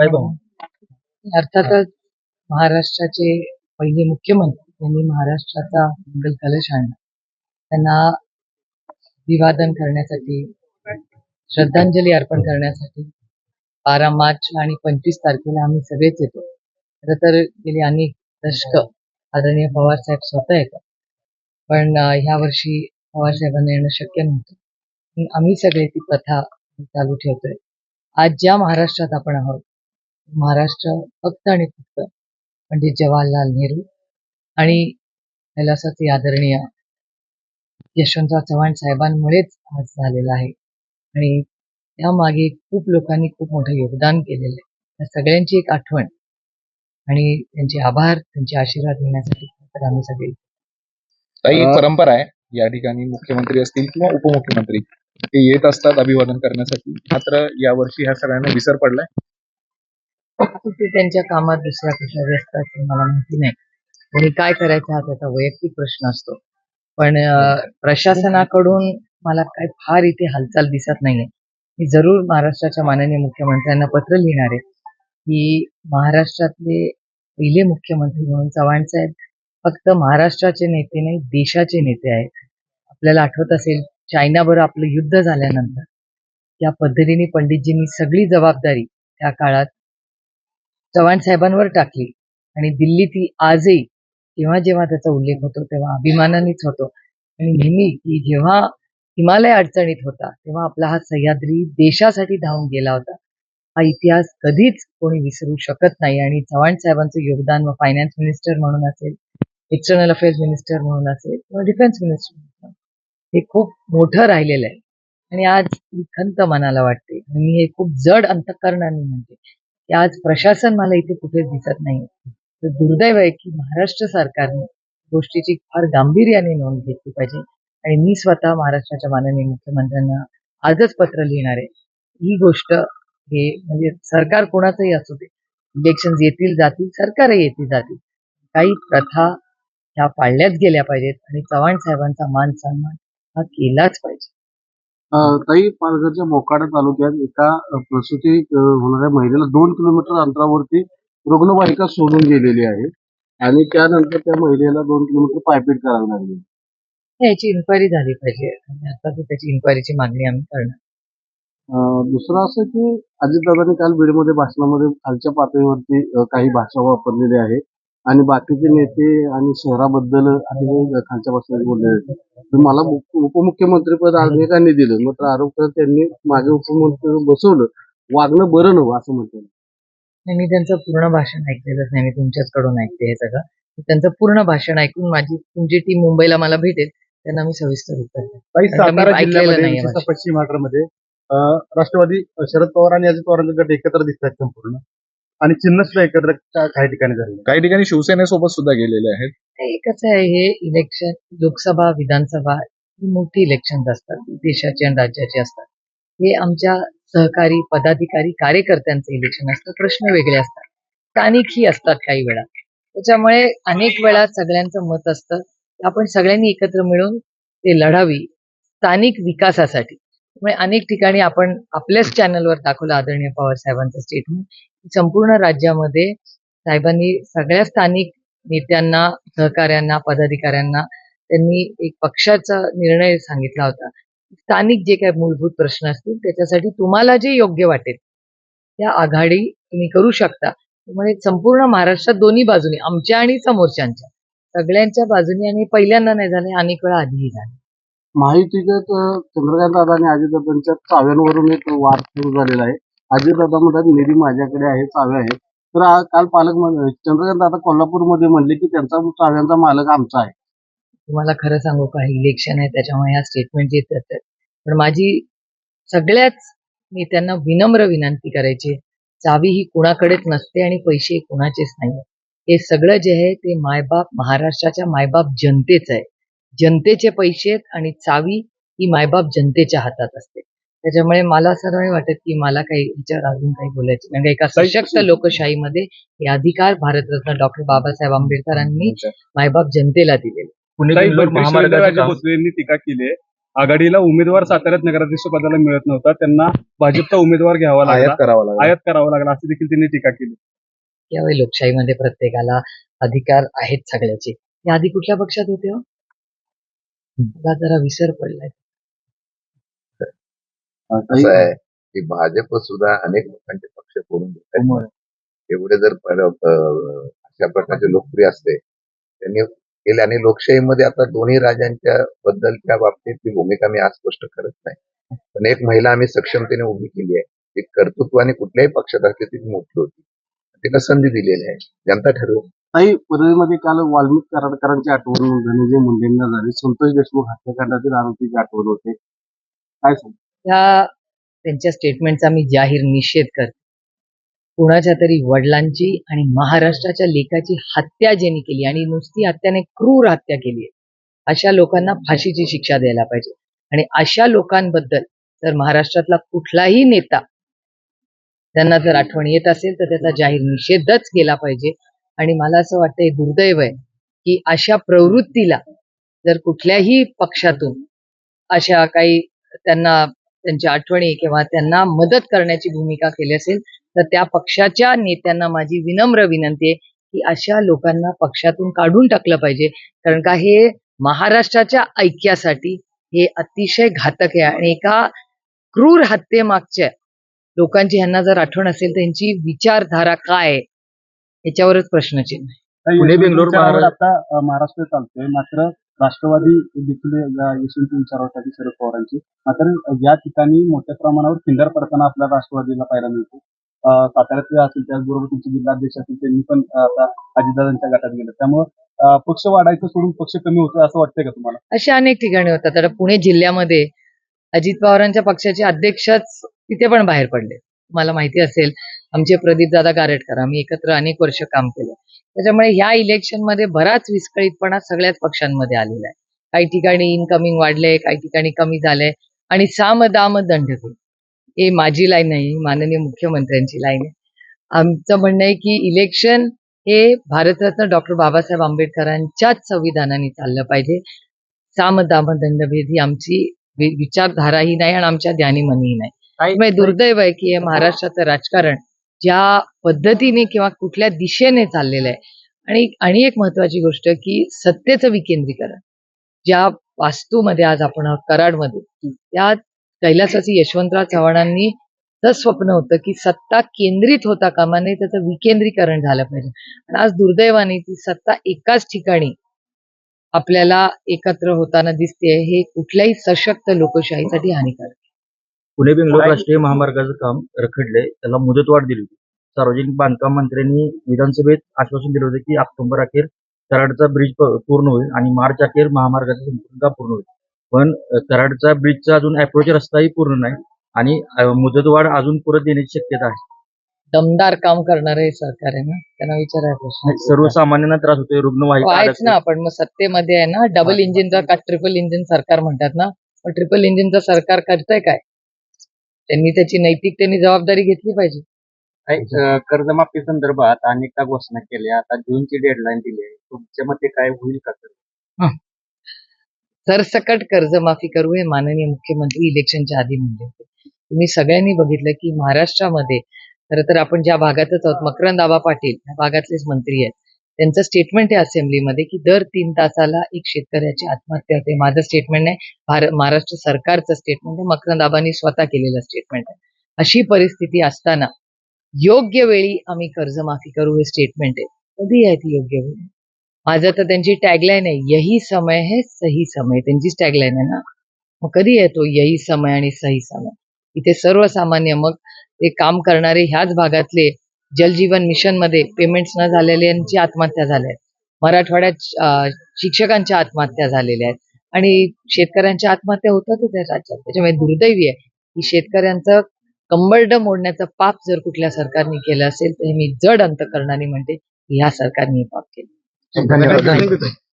काय भाऊ? अर्थातच महाराष्ट्राचे पहिले मुख्यमंत्री त्यांनी महाराष्ट्राचा मंगल कलश आणला. त्यांना अभिवादन करण्यासाठी श्रद्धांजली अर्पण करण्यासाठी बारा मार्च आणि पंचवीस तारखेला आम्ही सगळेच येतो. खरं तर गेली अनेक दशक आदरणीय पवार साहेब स्वतः येतात. पण ह्या वर्षी पवार साहेबांना येणं शक्य नव्हतं. आम्ही सगळे ती प्रथा चालू ठेवतोय. आज ज्या महाराष्ट्रात आपण आहोत महाराष्ट्र फक्त आणि फक्त पंडित जवाहरलाल नेहरू आणि कैलासाचे आदरणीय यशवंतराव चव्हाण साहेबांमुळेच आज झालेला आहे. आणि त्यामागे खूप लोकांनी खूप मोठं योगदान केलेलं आहे. त्या सगळ्यांची एक आठवण आणि त्यांचे आभार त्यांचे आशीर्वाद घेण्यासाठी आम्ही सगळे एक परंपरा आहे. या ठिकाणी मुख्यमंत्री असतील किंवा उपमुख्यमंत्री ते येत असतात अभिवादन करण्यासाठी. मात्र यावर्षी ह्या सगळ्यांना विसर पडलाय. ते त्यांच्या कामात दुसऱ्या कशा व्यस्त असतील मला माहिती नाही. कोणी काय करायचं हा त्याचा वैयक्तिक प्रश्न असतो. पण प्रशासनाकडून मला काय फार इथे हालचाल दिसत नाहीये. मी जरूर महाराष्ट्राच्या माननीय मुख्यमंत्र्यांना पत्र लिहिणार आहे की महाराष्ट्रातले पहिले मुख्यमंत्री म्हणून चव्हाण साहेब फक्त महाराष्ट्राचे नेते नाही देशाचे नेते आहेत. आपल्याला आठवत असेल चायनाबरोबर आपलं युद्ध झाल्यानंतर त्या पद्धतीने पंडितजींनी सगळी जबाबदारी त्या काळात चव्हाण साहेबांवर टाकली. आणि दिल्ली ती आजही तेव्हा जेव्हा त्याचा उल्लेख होतो तेव्हा अभिमानानेच होतो. आणि नेहमी की जेव्हा हिमालय अडचणीत होता तेव्हा आपला हा सह्याद्री देशासाठी धावून गेला होता. हा इतिहास कधीच कोणी विसरू शकत नाही. आणि चव्हाण साहेबांचं योगदान मग फायनान्स मिनिस्टर म्हणून असेल एक्सटर्नल अफेअर्स मिनिस्टर म्हणून असेल किंवा डिफेन्स मिनिस्टर म्हणून हे खूप मोठं राहिलेलं आहे. आणि आज ही खंत मनाला वाटते. आणि मी हे खूप जड अंतकरणाने म्हणते आज प्रशासन मला इथे कुठेच दिसत नाही तर दुर्दैव आहे की महाराष्ट्र सरकारने गोष्टीची फार गांभीर्याने नोंद घेतली पाहिजे. आणि मी स्वतः महाराष्ट्राच्या माननीय मुख्यमंत्र्यांना आजच पत्र लिहिणार आहे. ही गोष्ट हे म्हणजे सरकार कोणाचंही असू दे इलेक्शन येतील जातील सरकारही येतील जातील. काही प्रथा ह्या पाळल्याच गेल्या पाहिजेत आणि चव्हाण साहेबांचा मान सन्मान हा केलाच पाहिजे. ताई पालघरच्या मोकाडा तालुक्यात एका प्रसूती होणाऱ्या महिलेला दोन किलोमीटर अंतरावरती रुग्णवाहिका सोडून गेलेली आहे आणि त्यानंतर त्या महिलेला दोन किलोमीटर पायपीट करावी लागली. याची इन्क्वायरी झाली पाहिजे. आणि आता तर त्याची इन्क्वायरीची मागणी आम्ही करणार. अं, दुसरं असं की अजितदादांनी काल बीडमध्ये भाषणामध्ये खालच्या पातळीवरती अं, काही भाषा वापरलेली आहे. आणि बाकीचे नेते आणि शहराबद्दल अतिशय खालच्या आहेत तर मला उप- उपमुख्यमंत्रीपद अनेकांनी दिलं. मात्र आरोप करत त्यांनी माझे उपमुख्यमंत्री बसवलं. वागणं बरं नव्हतं असं म्हणतात नाही, मी त्यांचं पूर्ण भाषण ऐकलेलंच नाही. मी तुमच्याच कडून ऐकते हे सगळं. त्यांचं पूर्ण भाषण ऐकून माझी तुमची टीम मुंबईला मला भेटेल त्यांना मी सविस्तर उत्तर. पश्चिम महाराष्ट्रामध्ये राष्ट्रवादी शरद पवार आणि अजित पवारांचे गट एकत्र दिसतात संपूर्ण. आणि चिन्ह सुद्धा एकत्र का- काही ठिकाणी झाले काही ठिकाणी शिवसेनेसोबत सुद्धा गेलेले आहेत. हे कसं आहे हे इलेक्शन लोकसभा विधानसभा ही मोठी इलेक्शन असतात देशाची आणि राज्याची असतात. हे आमच्या सहकारी पदाधिकारी कार्यकर्त्यांचे इलेक्शन असतं प्रश्न वेगळे असतात. स्थानिकही असतात काही वेळा. त्याच्यामुळे अनेक वेळा सगळ्यांचं मत असतं आपण सगळ्यांनी एकत्र मिळून ते लढावी स्थानिक विकासासाठी. त्यामुळे अनेक ठिकाणी आपण आपल्याच चॅनलवर दाखवलं आदरणीय पवार साहेबांचं स्टेटमेंट संपूर्ण राज्यामध्ये साहेबांनी सगळ्या स्थानिक नेत्यांना सहकाऱ्यांना पदाधिकाऱ्यांना त्यांनी एक पक्षाचा निर्णय सांगितला होता. स्थानिक जे काही मूलभूत प्रश्न असतील त्याच्यासाठी तुम्हाला जे योग्य वाटेल त्या आघाडी तुम्ही करू शकता. त्यामुळे संपूर्ण महाराष्ट्रात दोन्ही बाजूनी आमच्या आणि समोरच्यांच्या सगळ्यांच्या बाजूनी आणि पहिल्यांदा नाही झाले अनेक वेळा आधीही झाले. माहितीच्यात चंद्रकांत दादा आणि अजितदादांच्या चाव्यांवरून एक वाद सुरू झालेला आहे. अजितदादा म्हणतात निधी माझ्याकडे आहे चाव्या आहेत तर आ- काल पालक चंद्रकांत दादा कोल्हापूरमध्ये म्हणले की त्यांचा चाव्यांचा मालक आमचा आहे. तुम्हाला खरं सांगू का? इलेक्शन आहे त्याच्यामुळे ह्या स्टेटमेंट येत आहेत. पण माझी सगळ्याच नेत्यांना विनम्र विनंती करायची आहे. चावी ही कुणाकडेच नसते आणि पैसे कुणाचेच नाही हे सगळं जे आहे ते मायबाप महाराष्ट्राच्या मायबाप जनतेच आहे. जनतेचे पैसे आहेत आणि चावी ही मायबाप जनतेच्या हातात असते. त्याच्यामुळे मला असं नाही वाटत की मला काही याच्यावर अजून काही बोलायचं. म्हणजे एका सशक्त लोकशाहीमध्ये हे अधिकार भारतरत्न डॉक्टर बाबासाहेब आंबेडकरांनी मायबाप जनतेला दिलेले. टीका केली आहे. आघाडीला उमेदवार साताऱ्यात नगराध्यक्ष पदाला मिळत नव्हता. त्यांना भाजपचा उमेदवार घ्यावा लागला. आयात करावा लागला. आयात करावा लागला. अशी देखील त्यांनी टीका केली. यावेळी लोकशाहीमध्ये प्रत्येकाला अधिकार आहेत सगळ्याचे. या आधी कुठल्या पक्षात होते हो? जरा विसर पडलाय. असं आहे की भाजप सुद्धा अनेक लोकांचे पक्ष करून देतात एवढे जर पर- अं, अशा प्रकारचे लोकप्रिय असते त्यांनी केले आणि लोकशाहीमध्ये आता दोन्ही राजांच्या बद्दलच्या बाबतीतली भूमिका मी आज स्पष्ट करत नाही. पण एक महिला आम्ही सक्षमतेने उभी केली आहे. ती कर्तृत्वाने कुठल्याही पक्षात असते ती मोठी होती. तिला संधी दिलेली आहे. जनता ठरवेल. ताई परळीमध्ये काल वाल्मिक कराडकरांची आठवण धनंजय मुंडेंना झाली. संतोष देशमुख हत्याकांडातील आरोपीची आठवण होते. काय सांग त्या त्यांच्या स्टेटमेंटचा मी जाहीर निषेध करते. कुणाच्या तरी वडिलांची आणि महाराष्ट्राच्या लेखाची हत्या ज्यांनी केली आणि नुसती हत्याने क्रूर हत्या केली आहे अशा लोकांना फाशीची शिक्षा द्यायला पाहिजे. आणि अशा लोकांबद्दल जर महाराष्ट्रातला कुठलाही नेता त्यांना जर आठवण येत असेल तर त्याचा जाहीर निषेधच केला पाहिजे. आणि मला असं वाटतं हे दुर्दैव आहे की अशा प्रवृत्तीला जर कुठल्याही पक्षातून अशा काही त्यांना त्यांच्या आठवणी किंवा त्यांना मदत करण्याची भूमिका केली असेल तर त्या पक्षाच्या नेत्यांना माझी विनम्र विनंती आहे की अशा लोकांना पक्षातून काढून टाकलं पाहिजे. कारण का हे महाराष्ट्राच्या ऐक्यासाठी हे अतिशय घातक आहे आणि एका क्रूर हत्येमागच्या लोकांची ह्यांना जर आठवण असेल तर यांची विचारधारा काय याच्यावरच प्रश्नचिन्ह आहे. पुणे बेंगलोर महाराष्ट्र चालतोय. मात्र राष्ट्रवादी देखील या यशवंत विचारासाठी शरद पवारांची. मात्र या ठिकाणी मोठ्या प्रमाणावर खिंडार पडताना आपल्या राष्ट्रवादीला पाहायला मिळतो. अं, साताऱ्यातले असतील त्याचबरोबर तुमचे जिल्हाध्यक्ष असतील त्यांनी पण आता अजितदादांच्या गटात गेलं. त्यामुळे पक्ष वाढायचं सोडून पक्ष कमी होतो असं वाटतंय का तुम्हाला? अशा अनेक ठिकाणी होतात. आता पुणे जिल्ह्यामध्ये अजित पवारांच्या पक्षाचे अध्यक्षच तिथे पण बाहेर पडले मला माहिती असेल आमचे प्रदीप दादा आम्ही एकत्र अनेक वर्ष काम केलं. त्याच्यामुळे ह्या इलेक्शनमध्ये बराच विस्कळीतपणा सगळ्याच पक्षांमध्ये आलेला आहे. काही ठिकाणी इनकमिंग वाढलंय काही ठिकाणी कमी झालंय. आणि साम दाम दंड हे माझी लाईन नाही माननीय मुख्यमंत्र्यांची लाईन आहे. आमचं म्हणणं आहे की इलेक्शन हे भारतरत्न डॉक्टर बाबासाहेब आंबेडकरांच्याच संविधानाने चाललं पाहिजे. साम दाम दंडभेद ही आमची विचारधारा विचारधाराही नाही आणि आमच्या ध्यानीमनीही नाही. त्यामुळे दुर्दैव आहे की हे महाराष्ट्राचं राजकारण ज्या पद्धतीने किंवा कुठल्या दिशेने चाललेलं आहे. आणि आणि एक महत्वाची गोष्ट की सत्तेचं विकेंद्रीकरण. ज्या वास्तूमध्ये आज आपण आहोत, कराडमध्ये त्या कैलासाची यशवंतराव चव्हाणांनी तर स्वप्न होतं की सत्ता केंद्रित होता कामा नये त्याचं विकेंद्रीकरण झालं पाहिजे. आणि आज दुर्दैवाने ती सत्ता एकाच ठिकाणी आपल्याला एकत्र होताना दिसते हे कुठल्याही सशक्त लोकशाहीसाठी हानिकारक. पुणे बेंगलोर राष्ट्रीय महामार्गाचं काम रखडलंय. त्याला मुदतवाढ दिली होती. सार्वजनिक बांधकाम मंत्र्यांनी विधानसभेत आश्वासन दिलं होतं की ऑक्टोबर अखेर कराडचा ब्रिज पूर्ण होईल आणि मार्च अखेर महामार्गाचं संपूर्ण काम पूर्ण होईल. पण कराडचा ब्रिजचा अजून अप्रोच रस्ताही पूर्ण नाही आणि मुदतवाढ अजून परत देण्याची शक्यता आहे. दमदार काम करणारे सरकार आहे ना? त्यांना प्रश्न सर्वसामान्यांना त्रास होतोय. रुग्णवाहिका अडकते. ना पण मग सत्तेमध्ये आहे ना डबल इंजिनचा का ट्रिपल इंजिन सरकार म्हणतात ना? मग ट्रिपल इंजिनचं सरकार करतंय काय? त्यांनी त्याची नैतिकतेने जबाबदारी घेतली पाहिजे. कर्जमाफी संदर्भात अनेकदा घोषणा केल्या. आता जूनची डेडलाईन दिली आहे. तुमच्या मते काय होईल का सर? सरसकट कर्जमाफी करू हे माननीय मुख्यमंत्री इलेक्शनच्या आधी म्हणले होते. तुम्ही सगळ्यांनी बघितलं की महाराष्ट्रामध्ये खरं तर आपण ज्या भागातच आहोत मकरंद आबा पाटील या भागातलेच मंत्री आहेत. त्यांचं स्टेटमेंट आहे असेंब्लीमध्ये की दर तीन तासाला एक शेतकऱ्याची आत्महत्या होते. माझं स्टेटमेंट नाही महाराष्ट्र सरकारचं स्टेटमेंट आहे. मकरंद आबांनी स्वतः केलेलं स्टेटमेंट आहे. अशी परिस्थिती असताना योग्य वेळी आम्ही कर्जमाफी करू हे स्टेटमेंट आहे. कधी आहे ती योग्य वेळी? माझं तर त्यांची टॅगलाईन आहे यही समय है सही समय त्यांचीच टॅगलाईन आहे ना? मग कधी येतो यही समय आणि सही समय? इथे सर्वसामान्य मग ते काम करणारे ह्याच भागातले जलजीवन मिशनमध्ये पेमेंट्स न झालेल्यांची आत्महत्या झाल्या आहेत मराठवाड्यात शिक्षकांच्या आत्महत्या झालेल्या आहेत. आणि शेतकऱ्यांच्या आत्महत्या होतातच या राज्यात. त्याच्यामुळे दुर्दैवी आहे. की शेतकऱ्यांचं कंबरड मोडण्याचं पाप जर कुठल्या सरकारने केलं असेल तर हे मी जड अंतकरणाने म्हणते की ह्या सरकारने हे पाप केलं. धन्यवाद.